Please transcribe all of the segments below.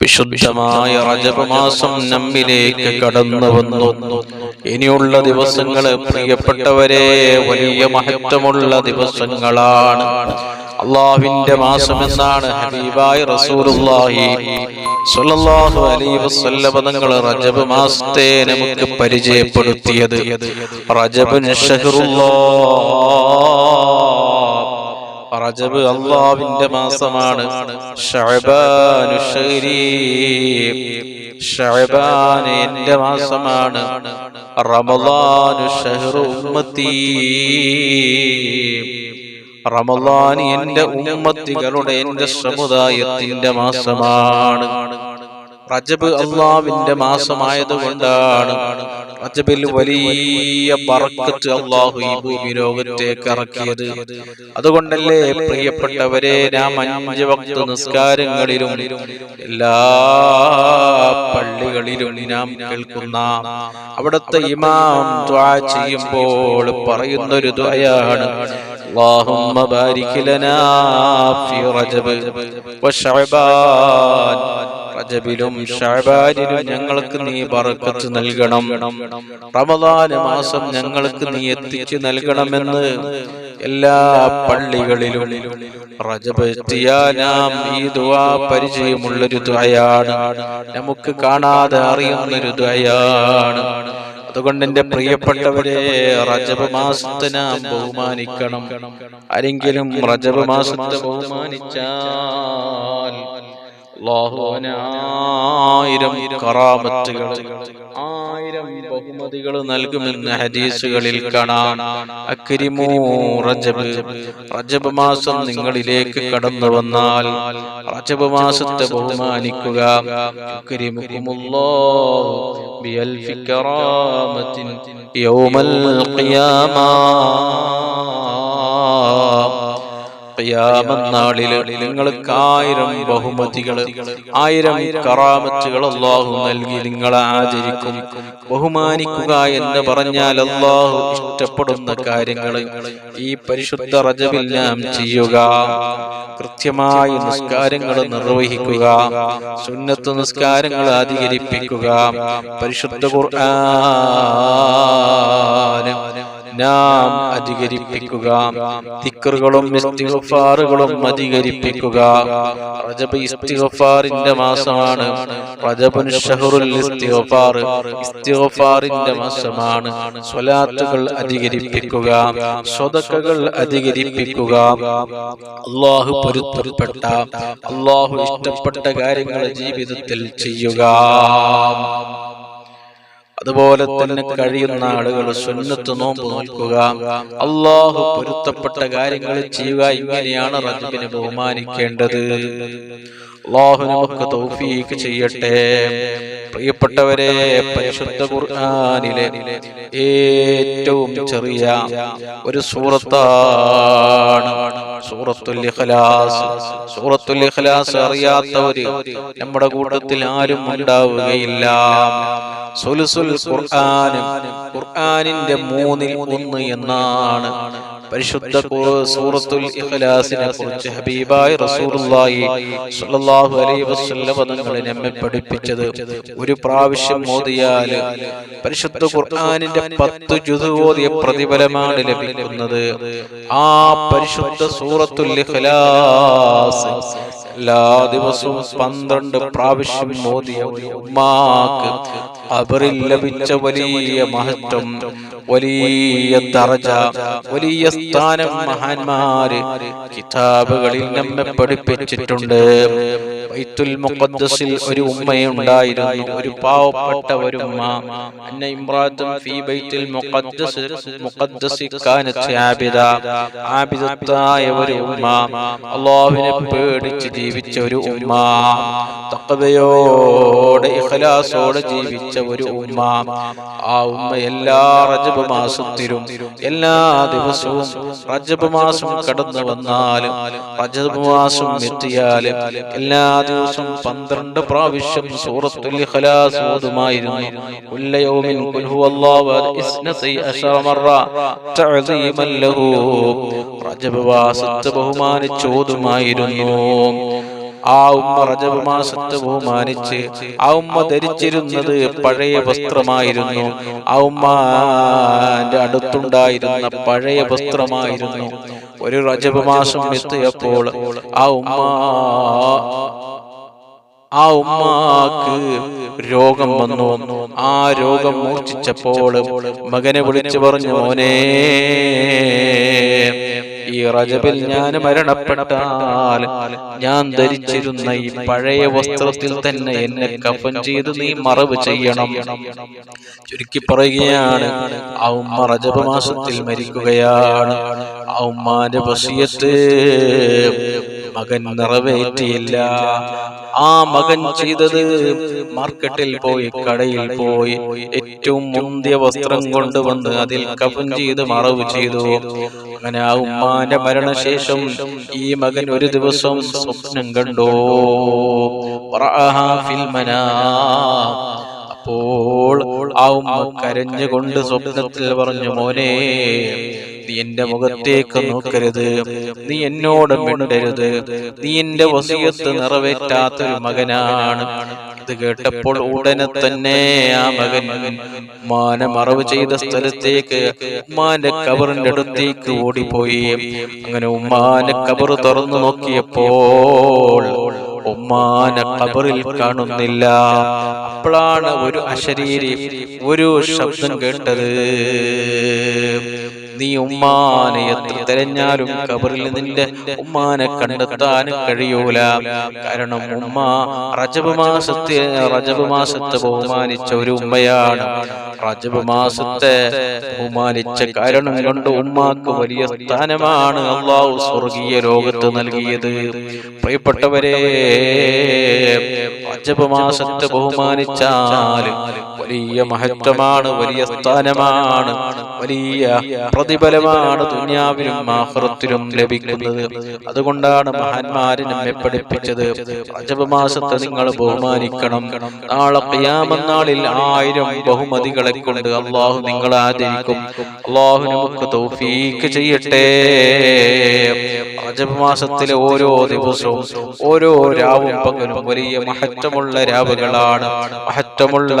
വിശുദ്ധമായ റജബ് മാസം നമ്മിലേക്ക് കടന്നു വന്നു ഇനിയുള്ള ദിവസങ്ങൾ പ്രിയപ്പെട്ടവരെ വലിയ മഹത്വമുള്ള ദിവസങ്ങളാണ്. അള്ളാഹുവിന്റെ മാസം എന്നാണ് ഹബീബായി റസൂലുള്ളാഹി സ്വല്ലല്ലാഹു അലൈഹി വസല്ലം തങ്ങൾ റജബ് മാസത്തെ നമുക്ക് പരിചയപ്പെടുത്തിയത്. റജബ് റജബ് അള്ളാവിന്റെ മാസമാണ്. ഷഅബാൻ എന്റെ മാസമാണ്. റമളാനു ഷഹ്റു ഉമ്മത്തി. റമളാൻ എന്റെ ഉമ്മത്തികളുടെ എന്റെ സമുദായത്തിന്റെ മാസമാണ്. റജബ് അള്ളാവിന്റെ മാസമായതുകൊണ്ടാണ് റജബിൽ വലിയ ബറക്കത്ത് അള്ളാഹു ഈ ഭൂമി ലോകത്തേക്ക് ഇറക്കിയത്. അതുകൊണ്ടല്ലേ പ്രിയപ്പെട്ടവരെ നാം അഞ്ച് വക്ത നിസ്കാരങ്ങളിലും എല്ലാ പള്ളികളിലും നാം കേൾക്കുന്ന അവിടുത്തെ ഇമാം ചെയ്യുമ്പോൾ പറയുന്നൊരു ദ്വയാണ് اللهم بارك لنا في رجب وشعبان റജബിലും ഷഅബാനിലും ഞങ്ങൾക്ക് നീ ബറക്കത്ത് നൽകണം റമദാൻ മാസം ഞങ്ങൾക്ക് നീ എത്തിച്ചു നൽകണമെന്ന് എല്ലാ പള്ളികളിലും റജബ് എത്തിയാൽ നാം ഈ ദുആ പരിചയമുള്ളൊരു ദ്വയാണ് നമുക്ക് കാണാതെ അറിയുന്നൊരു ദ്വയാണ് അതുകൊണ്ട് എന്റെ പ്രിയപ്പെട്ടവരെ റജബ് മാസത്തെ നാം ബഹുമാനിക്കണം. ആരെങ്കിലും റജബ് മാസത്തെ ബഹുമാനിച്ചാൽ ആയിരം കറാമത്തുകൾ ആയിരം ബഹുമതികൾ നൽകുമെന്ന് ഹദീസുകളിൽ കാണാം. അക്രിമൂ റജബ്. റജബ്. മാസം നിങ്ങളിലേക്ക് കടന്നു വന്നാൽ റജബ് മാസത്തെ ബഹുമാനിക്കുക. യൗമൽ ഖിയാമ. ഖിയാമനാളിൽ നിങ്ങൾക്ക് ആയിരം ബഹുമതികൾ ആയിരം കറാമത്തുകൾ അള്ളാഹു നൽകി നിങ്ങളെ ആചരിക്കും. ബഹുമാനിക്കുക എന്ന് പറഞ്ഞാൽ അള്ളാഹു ഇഷ്ടപ്പെടുന്ന കാര്യങ്ങൾ ഈ പരിശുദ്ധ റജബിൽ നാം ചെയ്യുക. കൃത്യമായി നിസ്കാരങ്ങൾ നിർവഹിക്കുക. സുന്നത്ത് നിസ്കാരങ്ങൾ അധികരിപ്പിക്കുക. പരിശുദ്ധ ഖുർആൻ നാം അധികരിപ്പിക്കുക. തിക്കറുകളും ഇസ്തിഗ്ഫാറുകളും അധികരിപ്പിക്കുക. റജബ് ഇസ്തിഗ്ഫാറിന്റെ മാസമാണ്. റജബുൻ ഷഹറുൽ ഇസ്തിഗ്ഫാർ ഇസ്തിഗ്ഫാറിന്റെ മാസമാണ്. സ്വലാത്തുകൾ അധികരിപ്പിക്കുക. സ്വതക്കകൾ അധികരിപ്പിക്കുക. അള്ളാഹു പൊരുത്തപ്പെട്ട അള്ളാഹു ഇഷ്ടപ്പെട്ട കാര്യങ്ങൾ ജീവിതത്തിൽ ചെയ്യുക. അതുപോലെ തന്നെ കഴിയുന്ന ആളുകൾ സുന്നത്ത് നോമ്പ് നോക്കുക. അള്ളാഹു പൊരുത്തപ്പെട്ട കാര്യങ്ങൾ ചെയ്യുക ഇങ്ങനെയാണ് റജബിനെ ബഹുമാനിക്കേണ്ടത്. അള്ളാഹു നമുക്ക് തൗഫീക്ക് ചെയ്യട്ടെ. പ്രിയപ്പെട്ടവരെ പരിശുദ്ധ ഖുർആനിലെ ഏറ്റവും ചെറിയ ഒരു സൂറത്താണ് സൂറത്തുൽ ഇഖ്ലാസ്. സൂറത്തുൽ ഇഖ്ലാസ് അറിയാത്തവര് നമ്മുടെ കൂട്ടത്തിൽ ആരും ഉണ്ടാവുകയില്ല. സുലുസുൽ ഖുർആൻ ഖുർആനിന്റെ മൂന്നിൽ ഒന്ന് എന്നാണ്. പരിശുദ്ധ സൂറത്തുൽ ഇഖ്ലാസിനെ കുറിച്ച് ഹബീബായി റസൂലുള്ളാഹി സ്വല്ലല്ലാഹു അലൈഹി വസല്ലം തങ്ങളെ നമ്മെ പഠിപ്പിച്ചത് ഒരു പ്രാവശ്യം ഓതിയാൽ പരിശുദ്ധ ഖുർആനിന്റെ പത്ത് ജുതുവോദിയ ഓതിയ പ്രതിഫലമാണ് ലഭിക്കുന്നത്. ആ പരിശുദ്ധ സൂറത്തുൽ ഇഖ്ലാസ് എല്ലാ ദിവസവും പന്ത്രണ്ട് പ്രാവശ്യം മോദിയ ഉമ്മാക്ക് അവരിൽ ലഭിച്ച വലിയ മഹത്വം വലിയ ദർജ വലിയ സ്ഥാനം മഹാന്മാര് കിതാബുകളിൽ നമ്മെ പഠിപ്പിച്ചിട്ടുണ്ട്. ബൈത്തുൽ മുഖദ്ദസിൽ ഒരു ഉമ്മയുണ്ടായിരുന്നു. ഒരു പാവപ്പെട്ട ഒരു ഉമ്മ അന്ന ഇമ്രാത്തും ഫീ ബൈത്തുൽ മുഖദ്ദസ് മുഖദ്ദസി കാനത്ത് ആബിദ. ആബിദത്തായ ഒരു ഉമ്മ. അല്ലാഹുവിനെ പേടിച്ച് ജീവിച്ച ഒരു ഉമ്മ. തഖവയോടെ ഇഖ്ലാസോടെ ജീവിച്ച ഒരു ഉമ്മ. ആ ഉമ്മ എല്ലാ റജബ് മാസത്തിലും എല്ലാ ദിവസവും റജബ് മാസം കടന്നു വന്നാലും റജബ് മാസം എത്തിയാലും എല്ലാ ദിവസവും പന്ത്രണ്ട് പ്രാവശ്യം സൂറത്തുൽ ഇഖ്ലാസ് ഓതുമായിരുന്നു. കുല്ല യൗമിൻ ഖുൽ ഹുവല്ലാഹു ഇസ്നതൈ അശറ മറ തഅസീമൻ ലഹു. റജബ് മാസത്തെ ബഹുമാനിച്ച് ഓതുമായിരുന്നു. ആ ഉമ്മ റജബ് മാസത്ത് ബഹുമാനിച്ച് ആ ഉമ്മ ധരിച്ചിരുന്നത് പഴയ വസ്ത്രമായിരുന്നു. ആ ഉമ്മാന്റെ അടുത്തുണ്ടായിരുന്ന പഴയ വസ്ത്രമായിരുന്നു. ഒരു റജബ് മാസം എത്തിയപ്പോൾ ആ ഉമ്മ ആ ഉമ്മാക്ക് രോഗം വന്നു. ആ രോഗം മൂർച്ഛിച്ചപ്പോൾ മകനെ വിളിച്ചു പറഞ്ഞു മോനെ ഈ റജബിൽ ഞാൻ മരണപ്പെട്ടാൽ ഞാൻ ധരിച്ചിരുന്ന ഈ പഴയ വസ്ത്രത്തിൽ തന്നെ എന്നെ കഫൻ ചെയ്ത് നീ മറവ് ചെയ്യണം. ചുരുക്കി പറയുകയാണ് ആ ഉമ്മ റജബ് മാസത്തിൽ മരിക്കുകയാണ്. ആ ഉമ്മാന്റെ വസിയത്ത് മകൻ നിറവേറ്റിയില്ല. ആ മകൻ ചെയ്തത് മാർക്കറ്റിൽ പോയി കടയിൽ പോയി. ഏറ്റവും മുന്തിയ വസ്ത്രം കൊണ്ടുവന്ന് അതിൽ കഫൻ ചെയ്ത് മറവ് ചെയ്തു. അങ്ങനെ ആ ഉമ്മാന്റെ മരണശേഷം ഈ മകൻ ഒരു ദിവസം സ്വപ്നം കണ്ടോ. അപ്പോൾ ആ ഉമ്മ കരഞ്ഞുകൊണ്ട് സ്വപ്നത്തിൽ പറഞ്ഞു മോനെ നീ എന്റെ മുഖത്തേക്ക് നോക്കരുത്. നീ എന്നോട് മിണ്ടരുത്. നീ എന്റെ വസിയത്ത് നിറവേറ്റാത്തൊരു മകനാണ്. ഇത് കേട്ടപ്പോൾ ഉടനെ തന്നെ ആ മകൻ ഉമ്മാനെ മറവ് ചെയ്ത സ്ഥലത്തേക്ക് ഉമ്മാന്റെ കബറിന്റെ അടുത്തേക്ക് ഓടിപ്പോയി. അങ്ങനെ ഉമ്മാന്റെ കബർ തുറന്നു നോക്കിയപ്പോൾ ഉമ്മാനെ കബറിൽ കാണുന്നില്ല. അപ്പോഴാണ് ഒരു അശരീരി ഒരു ശബ്ദം കേട്ടത്. നീ ഉമ്മാനെ എത്ര തെരഞ്ഞാലും കബറിൽ നിന്റെ ഉമ്മാനെ കണ്ടെത്താൻ കഴിയൂല. കാരണം ഉമ്മ റജബ് മാസത്തെ റജബ് മാസത്തെ ബഹുമാനിച്ച ഒരു ഉമ്മയാണ്. റജബ് മാസത്തെ ബഹുമാനിച്ച കാരണം കൊണ്ട് ഉമ്മാക്ക് വലിയ സ്ഥാനമാണ് അള്ളാഹു സ്വർഗീയ ലോകത്ത് നൽകിയത്. പ്രിയപ്പെട്ടവരെ റജബ് മാസത്തെ ബഹുമാനിച്ചാൽ വലിയ മഹത്വമാണ് വലിയ സ്ഥാനമാണ് വലിയ പ്രതിഫലമാണ് ദുനിയാവിലും ആഹ്റത്തിലും ലഭിക്കുന്നത്. അതുകൊണ്ടാണ് മഹാന്മാര് നമ്മെ പഠിപ്പിച്ചത്. അജബ് മാസത്തെ നിങ്ങൾ ബഹുമാനിക്കണം. നാളെ ഖിയാമനാളിൽ ആയിരം ബഹുമതികളെ കൊണ്ട് അള്ളാഹു നിങ്ങളെ ആദരിക്കും. അള്ളാഹു നമുക്ക് തൗഫീക്ക് ചെയ്യട്ടെ. അജബ് മാസത്തിലെ ഓരോ ദിവസവും ഓരോ രാവും പകലും വലിയ മഹത്വമുള്ള രാവുകളാണ്. മഹത്വമുള്ള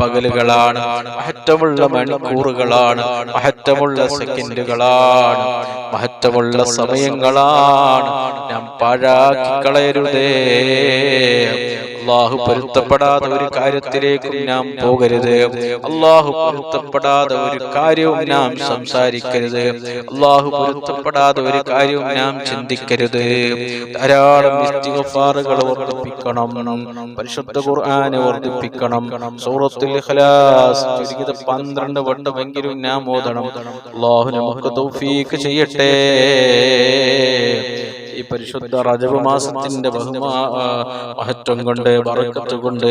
പകലുകളാണ്. മഹത്വമുള്ള മണിക്കൂറുകളാണ്. മഹത്വമുള്ള സെക്കൻഡുകളാണ് മഹത്വമുള്ള സമയങ്ങളാണ്. നാം പാഴാക്കി കളയരുതേ. അള്ളാഹു പൊരുത്തപ്പെടാതെ ഒരു കാര്യത്തിലേക്കും നാം പോകരുത്. അള്ളാഹു പൊരുത്തപ്പെടാതെ ഒരു കാര്യവും നാം സംസാരിക്കരുത്. അള്ളാഹു പൊരുത്തപ്പെടാതെ ഒരു കാര്യവും നാം ചിന്തിക്കരുത്. ധാരാളം ഇസ്തിഗ്ഫാറുകൾ വർദ്ധിപ്പിക്കണം. പരിശുദ്ധ ഖുർആനെ വർദ്ധിപ്പിക്കണം. സൂറത്തുൽ ഇഖ്ലാസ് ചുരുങ്ങിയത് പന്ത്രണ്ട് വട്ടമെങ്കിലും നാം ഓതണം. അള്ളാഹു നമുക്ക് തൗഫീക്ക് ചെയ്യട്ടെ. ഈ പരിശുദ്ധ റജബ് മാസത്തിന്റെ ബഹുമാ മഹത്വം കൊണ്ട് വറക്കത്ത് കൊണ്ട്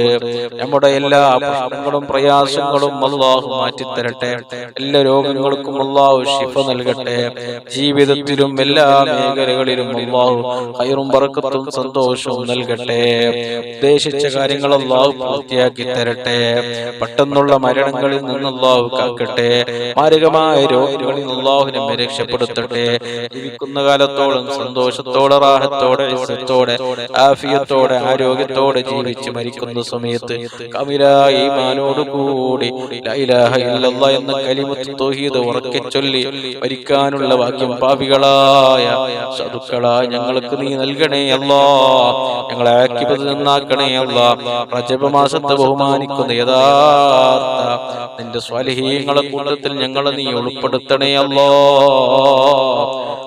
നമ്മുടെ എല്ലാ പ്രശ്നങ്ങളും പ്രയാസങ്ങളും അള്ളാഹു മാറ്റിത്തരട്ടെ. എല്ലാ രോഗങ്ങൾക്കും അള്ളാഹു ശിഫ നൽകട്ടെ. ജീവിതത്തിലും എല്ലാ മേഖലകളിലും അള്ളാഹു ഹൈറും വറക്കത്തും സന്തോഷവും നൽകട്ടെ. ഉദ്ദേശിച്ച കാര്യങ്ങൾ അള്ളാഹു പൂർത്തിയാക്കി തരട്ടെ. പെട്ടെന്നുള്ള മരണങ്ങളിൽ നിന്ന് അള്ളാഹു കാക്കട്ടെ. മാരകമായ രോഗങ്ങളിൽ നിന്ന് അള്ളാഹു നമ്മെ രക്ഷപ്പെടുത്തട്ടെ. ജീവിക്കുന്ന കാലത്തോളം സന്തോഷത്തോടെ റാഹത്തോടെ ഇസ്സത്തോടെ ആഫിയത്തോടെ ആരോഗ്യത്തോടെ ജീവിച്ച് മരിക്കുന്ന സമയത്ത് കമിലായി ഈമാനോട് കൂടി എന്ന കലിമത്ത് തൗഹീദ് ഉറക്കെ ചൊല്ലി മരിക്കാനുള്ള വാക്യം പാപികളായ സതുക്കളായ ഞങ്ങൾക്ക് നീ നൽകണേ അല്ലാ. ഞങ്ങളെ ആക്കിപ്പത് നന്നാക്കണേ അല്ലാ. റജബ മാസത്തെ ബഹുമാനിക്കുന്ന യഥാർത്ഥ നിന്റെ സ്വാലിഹീങ്ങളെ കൂട്ടത്തിൽ ഞങ്ങളെ നീ ഉൾപ്പെടുത്തണേ അല്ലാ.